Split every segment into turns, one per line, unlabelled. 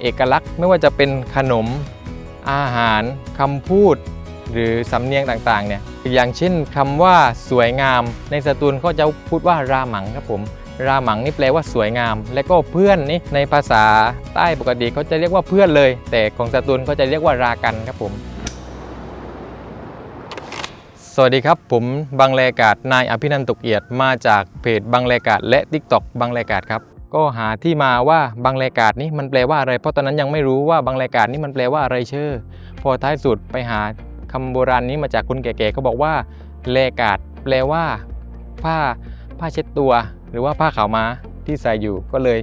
เอกลักษณ์ไม่ว่าจะเป็นขนมอาหารคำพูด หรือสำเนียงต่างๆเนี่ยอย่างเช่นคำว่าสวยงาม ในสตูลเขาจะพูดว่าราหมังครับผม ราหมังนี่แปลว่าสวยงาม และก็เพื่อนนี่ในภาษาใต้ปกติเขาจะเรียกว่าเพื่อนเลย แต่ของสตูลเขาจะเรียกว่ารากันครับผม สวัสดีครับผมบังแลกาดนายอภินันท์ตกเอียดมาจากเพจบังแลกาดและ t ิ k t o k บังแลกาดครับ ก็หาที่มาว่าบังแลกาดนี่มันแปลว่าอะไร เพราะตอนนั้นยังไม่รู้ว่าบังแลกาดนี่มันแปลว่าอะไรเชื่อ พอท้ายสุดไปหาคำโบราณนี้มาจากคนแก่ๆเขาบอกว่าแลกาดแปลว่า ผ้าผ้าเช็ดตัว หรือว่าผ้าขาวม้าที่ใส่อยู่ก็เลย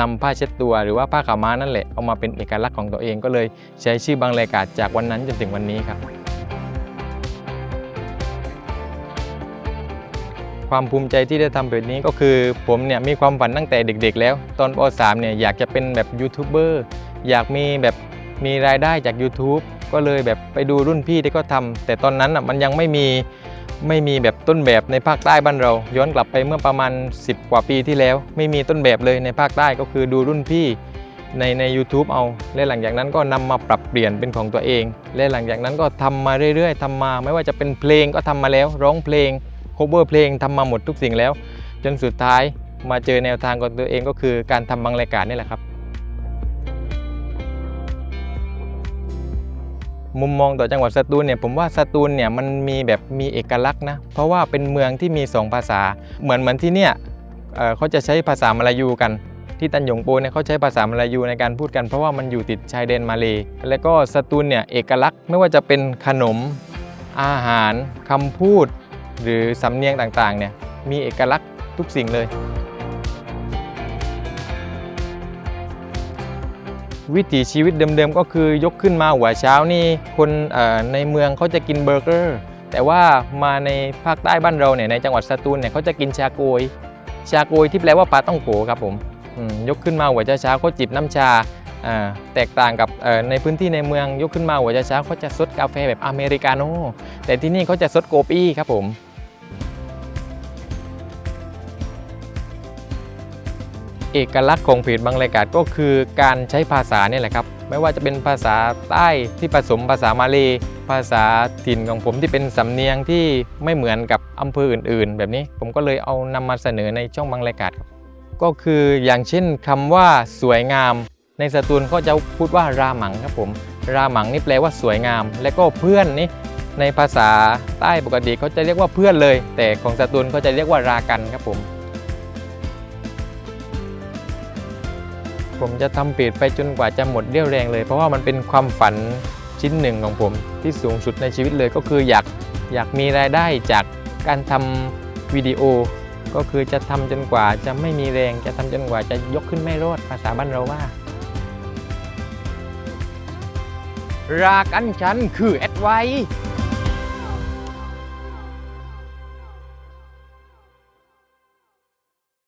นำผ้าเช็ดตัวหรือว่าผ้าขาวม้านั่นแหละเอามาเป็นเอกลักษณ์ของตัวเองก็เลยใช้ชื่อบังแลกาดจากวันนั้นจนถึงวันนี้ครับ ความภูมิใจที่ได้ทำแบบนี้ก็คือผมเนี่ยมีความฝันตั้งแต่เด็กๆ แล้ว ตอนป .3 เนี่ยอยากจะเป็นแบบยูทูบเบอร์อยากมีแบบมีรายได้จาก YouTube ก็เลยแบบไปดูรุ่นพี่ที่เขาทำแต่ตอนนั้นอะมันยังไม่มีไม่มีแบบต้นแบบในภาคใต้บ้านเรา ย้อนกลับไปเมื่อประมาณ 10 กว่าปีที่แล้ว ไม่มีต้นแบบเลยในภาคใต้ก็คือดูรุ่นพี่ในใน u t u b e เอา และหลังจากนั้นก็นำมาปรับเปลี่ยนเป็นของตัวเอง และหลังจากนั้นก็ทำมาเรื่อยๆทำมา ไม่ว่าจะเป็นเพลงก็ทำมาแล้ว ร้องเพลง cover เพลงทำมาหมดทุกสิ่งแล้ว จนสุดท้ายมาเจอแนวทางของตัวเองก็คือการทำบางรายการนี่แหละครับ มุมมองต่อจังหวัดสตูลเนี่ยผมว่าสตูลเนี่ยมันมีแบบมีเอกลักษณ์นะเพราะว่าเป็นเมืองที่มี 2 ภาษา เหมือนเหมือนที่เนี่ยเเขาจะใช้ภาษามลายูกันที่ตันหยงโปเนี่ยเขาใช้ภาษามลายูในการพูดกันเพราะว่ามันอยู่ติดชายแดนมาเล แล้วก็สตูลเนี่ยเอกลักษณ์ไม่ว่าจะเป็นขนมอาหารคำพูด หรือสำเนียงต่างๆเนี่ยมีเอกลักษณ์ทุกสิ่งเลย วิถีชีวิตเดิมๆก็คือยกขึ้นมาหัวเช้านี่คนในเมืองเขาจะกินเบอร์เกอร์ แต่ว่ามาในภาคใต้บ้านเราเนี่ยในจังหวัดสตูลเนี่ยเขาจะกินชาโกย ชาโกยที่แปลว่าปลาต้องโขครับผมยกขึ้นมาหัวเช้าเขาจิบน้ำชาอ่าแตกต่างกับในพื้นที่ในเมืองยกขึ้นมาหัวเช้าเขาจะซดกาแฟแบบอเมริกาโน่แต่ที่นี่เขาจะซดโกปี้ครับผม เอกลักษณ์ของเพจบางรายการก็คือการใช้ภาษาเนี่ยแหละครับ ไม่ว่าจะเป็นภาษาใต้ที่ผสมภาษามาเลภาษาถิ่นของผมที่เป็นสำเนียงที่ไม่เหมือนกับอำเภออื่น ๆ แบบนี้ผมก็เลยเอานำมาเสนอในช่องบางรายการครับก็คืออย่างเช่นคำว่าสวยงาม ในสตูลก็จะพูดว่าราหมังครับผม ราหมังนี่แปลว่าสวยงาม และก็เพื่อนนี่ในภาษาใต้ปกติเขาจะเรียกว่าเพื่อนเลย แต่ของสตูลเขาจะเรียกว่ารากันครับผม ผมจะทำเพจไปจนกว่าจะหมดเรี่ยวแรงเลย เพราะว่ามันเป็นความฝันชิ้นหนึ่งของผมที่สูงสุดในชีวิตเลยก็คืออยากอยากมีรายได้จากการทำวิดีโอ ก็คือจะทำจนกว่าจะไม่มีแรง จะทำจนกว่าจะยกขึ้นไม่รอดภาษาบ้านเราว่ารากันฉันคือแอดไว้